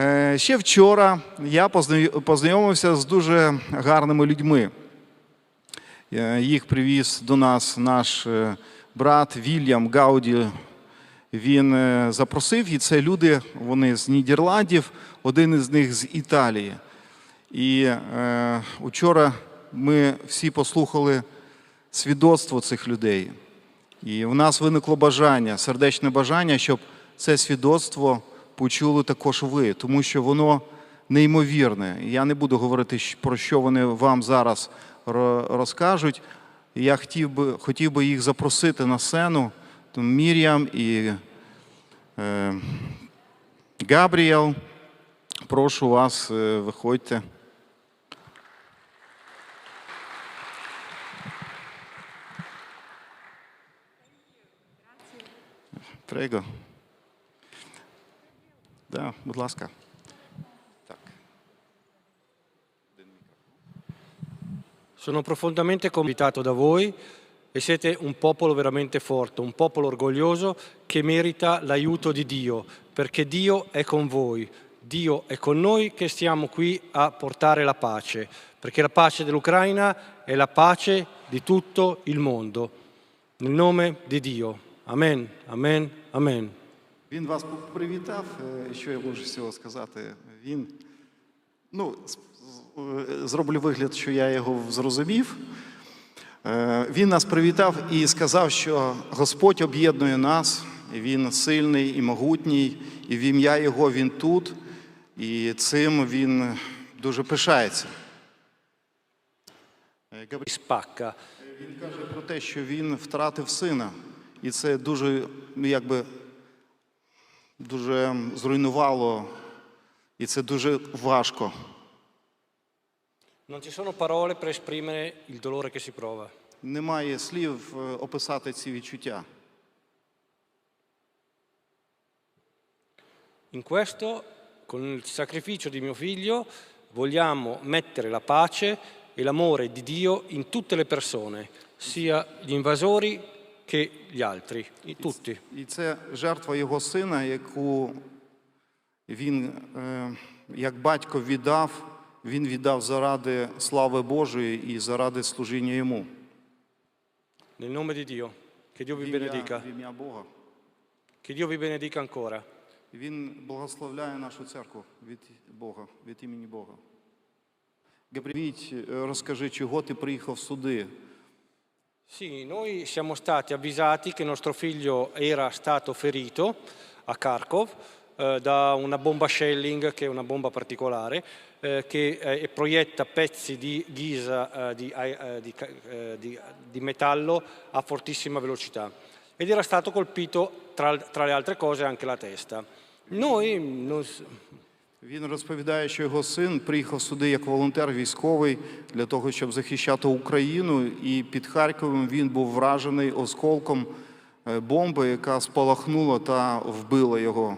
Е, Ще вчора я познайомився з дуже гарними людьми. Е, Їх привіз до нас наш е, брат Вільям Гауді. Він запросив, і це люди, вони з Нідерландів, один із них з Італії. І е, учора ми всі послухали свідоцтво цих людей. І в нас виникло бажання, сердечне бажання, щоб це свідоцтво почули також ви, тому що воно неймовірне. Я не буду говорити, про що вони вам зараз розкажуть. Я хотів би, хотів би їх запросити на сцену, Мір'ям і е, Габріел. Прошу вас, е, виходьте. Прего. Да, будь ласка. Так. Sono profondamente convinto da voi e siete un popolo veramente forte, un popolo orgoglioso che merita l'aiuto di Dio, perché Dio è con voi, Dio è con noi che stiamo qui a portare la pace, perché la pace dell'Ucraina è la pace di tutto il mondo. Nel nome di Dio. Amen, amen, amen. Він вас привітав. е, Що я можу з цього сказати? Він, ну, е, зроблю вигляд, що я його зрозумів. Е, Він нас привітав і сказав, що Господь об'єднує нас, Він сильний і могутній, і в ім'я Його Він тут, і цим він дуже пишається. Він каже про те, що він втратив сина, і це дуже, ну, якби, дуже зруйнувало, і це дуже важко. Non ci sono parole per esprimere il dolore che si prova. Немає слів е, описати ці відчуття. In questo, con il sacrificio di mio figlio, vogliamo mettere la pace e l'amore di Dio in tutte le persone, sia gli invasori che gli altri, tutti. І це жертва його сина, яку він, е, як батько віддав, він віддав заради слави Божої і заради служіння йому. Nel nome di Dio, che Dio vi benedica, Бога. che Dio vi benedica ancora. Він благословляє нашу церкву від Бога, від імені Бога. Габріть, розкажи, чого ти приїхав сюди? Sì, noi siamo stati avvisati che nostro figlio era stato ferito a Kharkov eh, da una bomba shelling, che è una bomba particolare, eh, che eh, proietta pezzi di ghisa eh, di, eh, di eh, di- di metallo a fortissima velocità. Ed era stato colpito, tra, tra le altre cose, anche la testa. Noi non Він розповідає, що його син приїхав сюди як волонтер військовий для того, щоб захищати Україну. І під Харковом він був вражений осколком е, бомби, яка спалахнула та вбила його.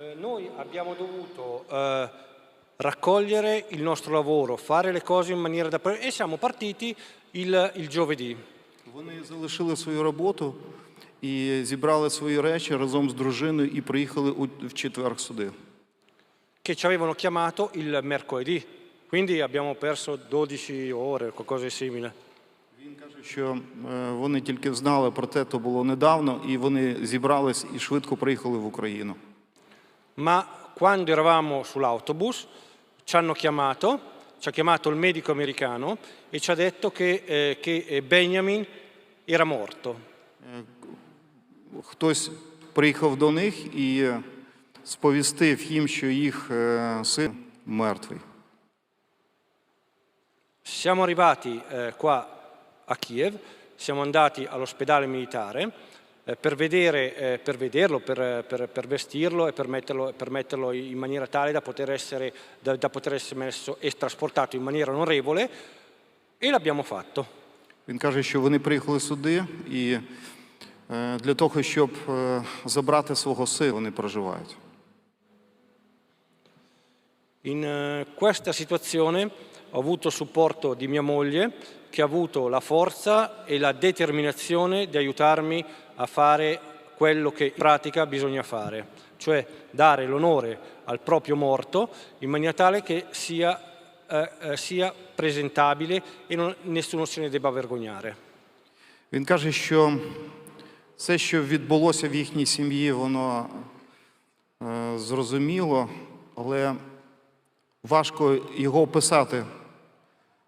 Eh, Noi abbiamo dovuto eh, raccogliere il nostro lavoro, fare le cose in maniera da... e siamo partiti il, il giovedì. Вони залишили свою роботу і зібрали свої речі разом з дружиною і приїхали в четвер сюди. che ci avevano chiamato il mercoledì, quindi abbiamo perso 12 ore, qualcosa di simile. Він каже, що е, вони тільки знали про те, то було недавно, і вони зібрались і швидко приїхали в Україну. Ma quando eravamo sull'autobus ci hanno chiamato, ci ha chiamato il medico americano e ci ha detto che, eh, che eh, Benjamin era morto. Хтось приїхав до них і сповістив їм, що їх е, син мертвий. Siamo arrivati eh, qua a Kiev, siamo andati all'ospedale militare eh, per, vedere, eh, per vederlo, per, per- per vestirlo e per metterlo, per metterlo in maniera tale da poter, essere, da, da poter essere messo e trasportato in maniera onorevole e l'abbiamo fatto. Він каже, що вони приїхали сюди і е, для того, щоб е, забрати свого сина, вони проживають. In eh, questa situazione ho avuto il supporto di mia moglie che ha avuto la forza e la determinazione di aiutarmi a fare quello che in pratica bisogna fare. cioè dare l'onore al proprio morto in maniera tale che sia, eh, eh, sia presentabile e non- nessuno se ne debba vergognare. Він каже, що все, що відбулося в їхній сім'ї, воно е, зрозуміло, але важко його описати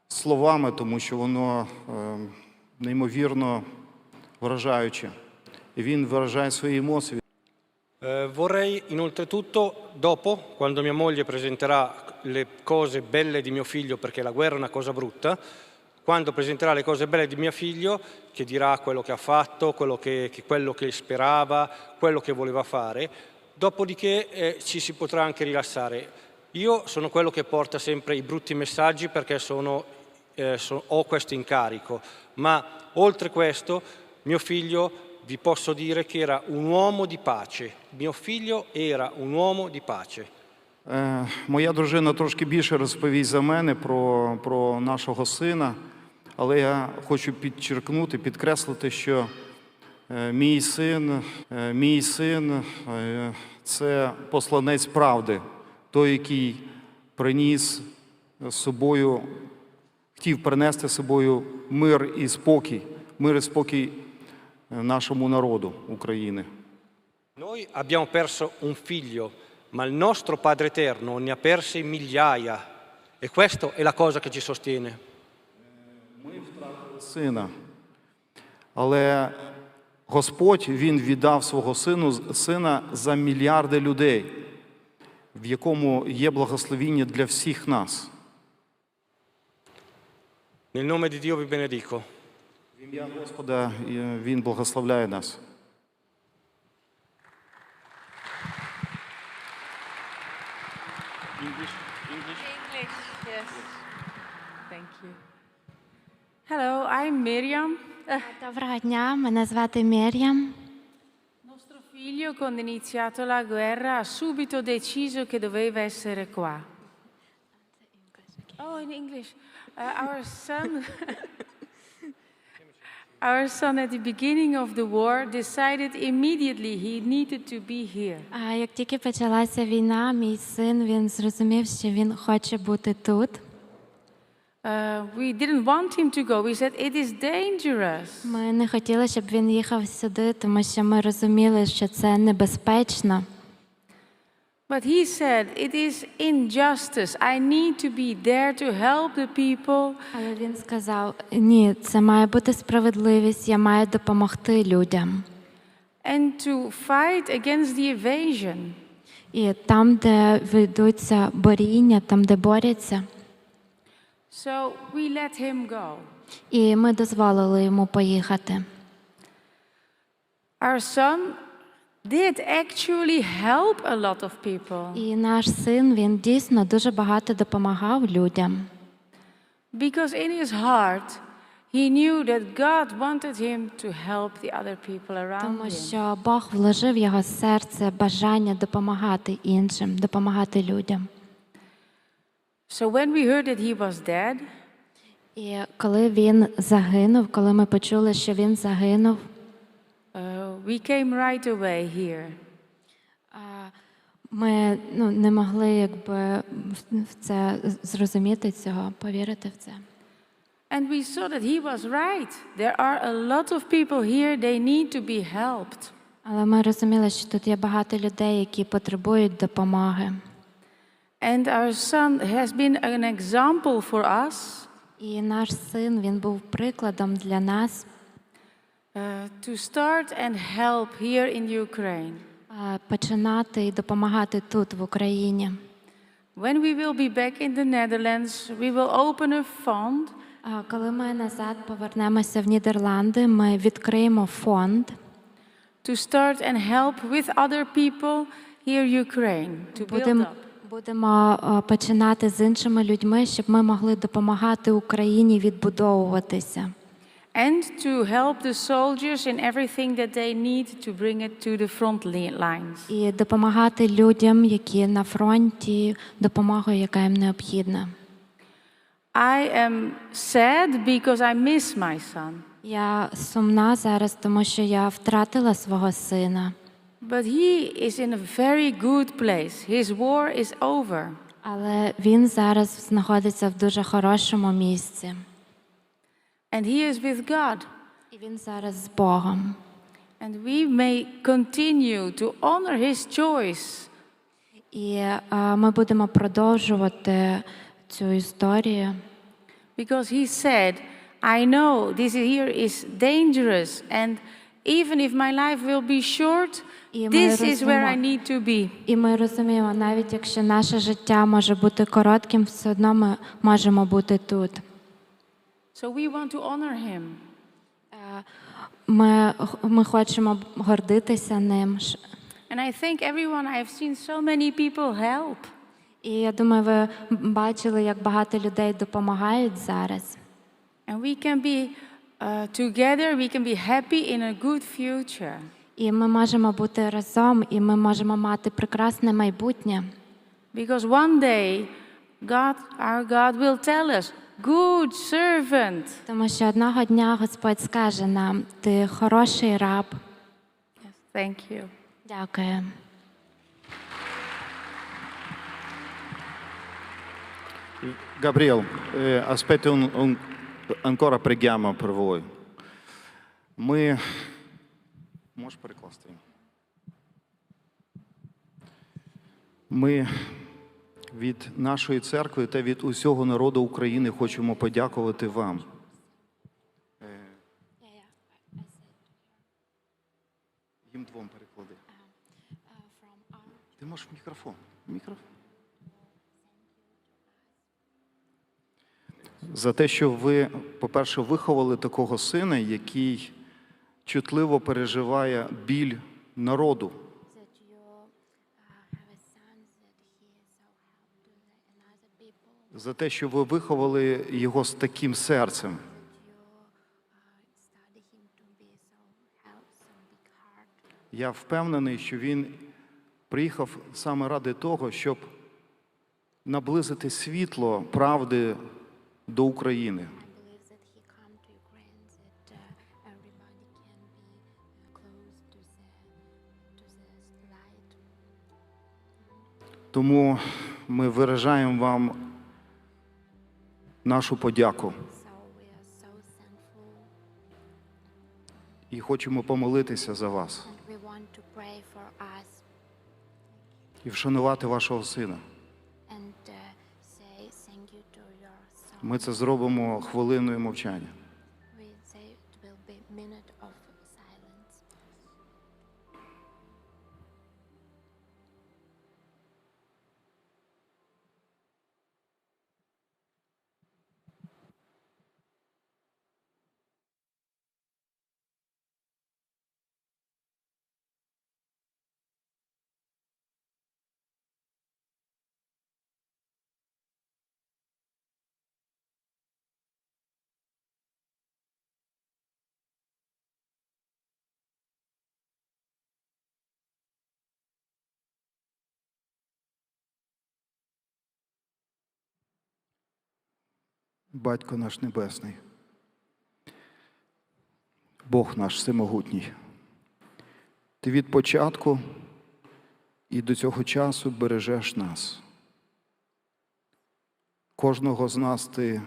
словами, тому що воно е, неймовірно вражаюче. І він виражає свої емоції. Eh, vorrei inoltretutto, dopo, quando mia moglie presenterà le cose belle di mio figlio, perché la guerra è una cosa brutta, quando presenterà le cose belle di mio figlio, che dirà quello che ha fatto, quello che, che- quello che sperava, quello che voleva fare, dopodiché eh, ci si potrà anche rilassare. Io sono quello che porta sempre i brutti messaggi perché sono, eh, so- ho questo incarico, ma oltre questo mio figlio vi posso dire che era un uomo di pace. Mio figlio era un uomo di pace. Е, Моя дружина трошки більше розповість за мене про, про нашого сина, але я хочу підчеркнути, підкреслити, що е, мій син, е, мій син це посланець правди, той, який приніс з собою, хотів принести з собою мир і спокій, мир і спокій нашому народу України. Noi abbiamo perso un figlio, ma il nostro Padre Eterno ne ha perse migliaia e questa è la cosa che ci sostiene. сина. Але Господь Він віддав свого сину, сина за мільярди людей, в якому є благословіння для всіх нас. Nel nome di Dio vi benedico. В ім'я Господа Він благословляє нас. English, yes. Thank you. Hello, I'm Miriam. Eh, Доброго дня, мене звати Мір'ям. nostro figlio, quando è iniziato la guerra, ha subito deciso che doveva essere qua. Oh, in English. Uh, our son. Our son, at the beginning of the war, decided immediately he needed to be here. А як тільки почалася війна, мій син він зрозумів, що він хоче бути тут. Uh, we didn't want him to go. We said, It is dangerous. Ми не хотіли, щоб він їхав сюди, тому що ми розуміли, що це небезпечно. But he said, It is injustice. I need to be there to help the people. Але він сказав: ні, це має бути справедливість, я маю допомогти людям. and to fight against the evasion. І там, де ведуться боріння, там, де борються, So we let him go. і ми дозволили йому поїхати. Our son did actually help a lot of people І наш син він дійсно дуже багато допомагав людям. because in his heart he knew that God wanted him to help the other people around Тому що Бог вложив в його серце бажання допомагати іншим, допомагати людям. So when we heard that he was dead, І коли він загинув, коли ми почули, що він загинув, we came right away here. ми ну, не могли якби в- це зрозуміти цього, повірити в це. And we saw that he was right. There are a lot of people here, they need to be helped. Але ми розуміли, що тут є багато людей, які потребують допомоги. And our son has been an example for us І наш син він був прикладом для нас to start and help here in Ukraine. починати і допомагати тут, в Україні. When we will be back in the Netherlands, we will open a fund коли ми назад повернемося в Нідерланди, ми відкриємо фонд, to start and help with other people here in Ukraine to build up. будемо починати з іншими людьми, щоб ми могли допомагати Україні відбудовуватися. And to help the soldiers in everything that they need to bring it to the front lines. І допомагати людям, які на фронті, допомогою, яка їм необхідна. I am sad because I miss my son. Я сумна зараз, тому що я втратила свого сина. But he is in a very good place. His war is over. Але він зараз знаходиться в дуже хорошому місці. And he is with God. І він зараз з Богом. And we may continue to honor his choice І е, ми будемо продовжувати цю історію, because he said, I know this here is dangerous, and even if my life will be short, І ми this is where I розуміємо- need to be. І ми розуміємо, навіть якщо наше життя може бути коротким, все одно ми можемо бути тут. So we want to honor him. Ми, ми хочемо гордитися ним. And I thank everyone. I have seen so many people help. І я думаю, ви бачили, як багато людей допомагають зараз. And we can be uh, together, we can be happy in a good future. І ми можемо бути разом, і ми можемо мати прекрасне майбутнє. Because one day, God, our God, will tell us, Good servant. Тому що одного дня Господь скаже нам: ти хороший раб. Yes, thank you. Дякую. Gabriel, eh, aspetti un, un- ancora preghiamo per voi. Ми. Можеш перекласти? Ми від нашої церкви та від усього народу України хочемо подякувати вам. Їм двом переклади. Ти можеш мікрофон. Мікрофон. За те, що ви, по-перше, виховали такого сина, який чутливо переживає біль народу. За те, що ви виховали його з таким серцем. Я впевнений, що він приїхав саме ради того, щоб наблизити світло правди до України. Тому ми виражаємо вам нашу подяку і хочемо помолитися за вас і вшанувати вашого сина. uh. Ми це зробимо хвилиною мовчання. Батько наш Небесний, Бог наш всемогутній. Ти від початку і до цього часу бережеш нас. Кожного з нас ти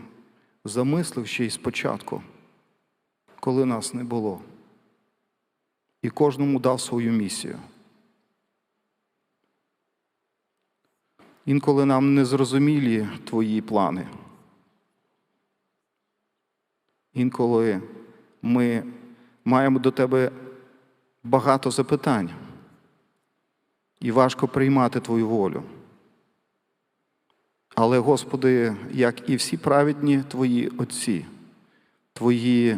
замислив ще й спочатку, коли нас не було. І кожному дав свою місію. Інколи нам не зрозумілі твої плани. Інколи ми маємо до тебе багато запитань, і важко приймати Твою волю. Але, Господи, як і всі праведні Твої отці, Твої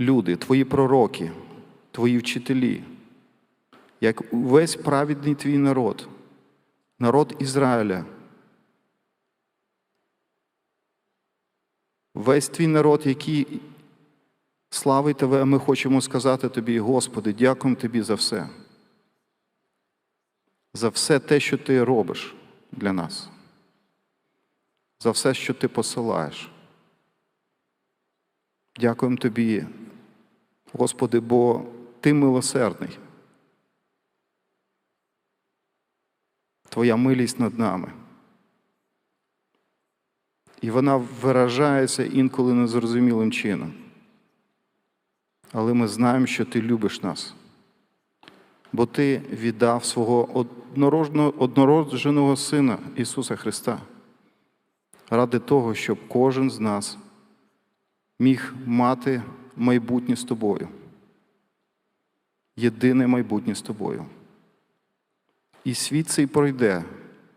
люди, Твої пророки, Твої вчителі, як увесь праведний Твій народ, народ Ізраїля, весь твій народ, який славить тебе, ми хочемо сказати тобі, Господи, дякуємо Тобі за все, за все те, що Ти робиш для нас, за все, що Ти посилаєш. Дякуємо Тобі, Господи, бо Ти милосердний. Твоя милість над нами. І вона виражається інколи незрозумілим чином. Але ми знаємо, що ти любиш нас, бо ти віддав свого однородженого Сина Ісуса Христа ради того, щоб кожен з нас міг мати майбутнє з тобою. Єдине майбутнє з тобою. І світ цей пройде,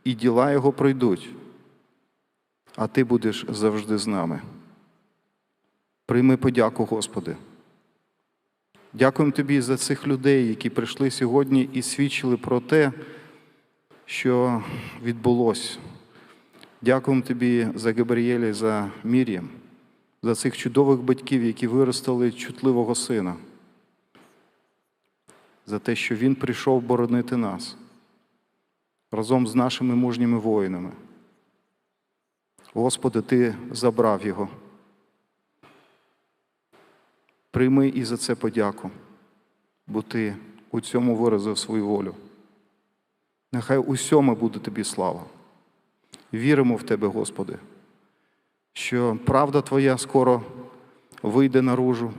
і діла його пройдуть, а ти будеш завжди з нами. Прийми подяку, Господи. Дякуємо Тобі за цих людей, які прийшли сьогодні і свідчили про те, що відбулося. Дякуємо Тобі за Габріеля, за Мір'ям, за цих чудових батьків, які виростили чутливого сина, за те, що він прийшов боронити нас разом з нашими мужніми воїнами. Господи, Ти забрав його. Прийми і за це подяку, бо Ти у цьому виразив свою волю. Нехай усьому буде тобі слава. Віримо в Тебе, Господи, що правда Твоя скоро вийде наружу,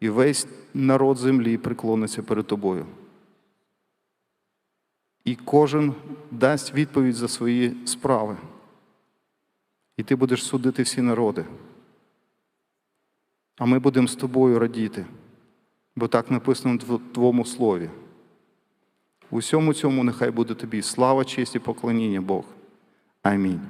і весь народ землі преклониться перед Тобою. І кожен дасть відповідь за свої справи. І ти будеш судити всі народи. А ми будемо з тобою радіти, бо так написано в Твоєму слові. У всьому цьому нехай буде тобі слава, честь і поклоніння Бог. Амінь.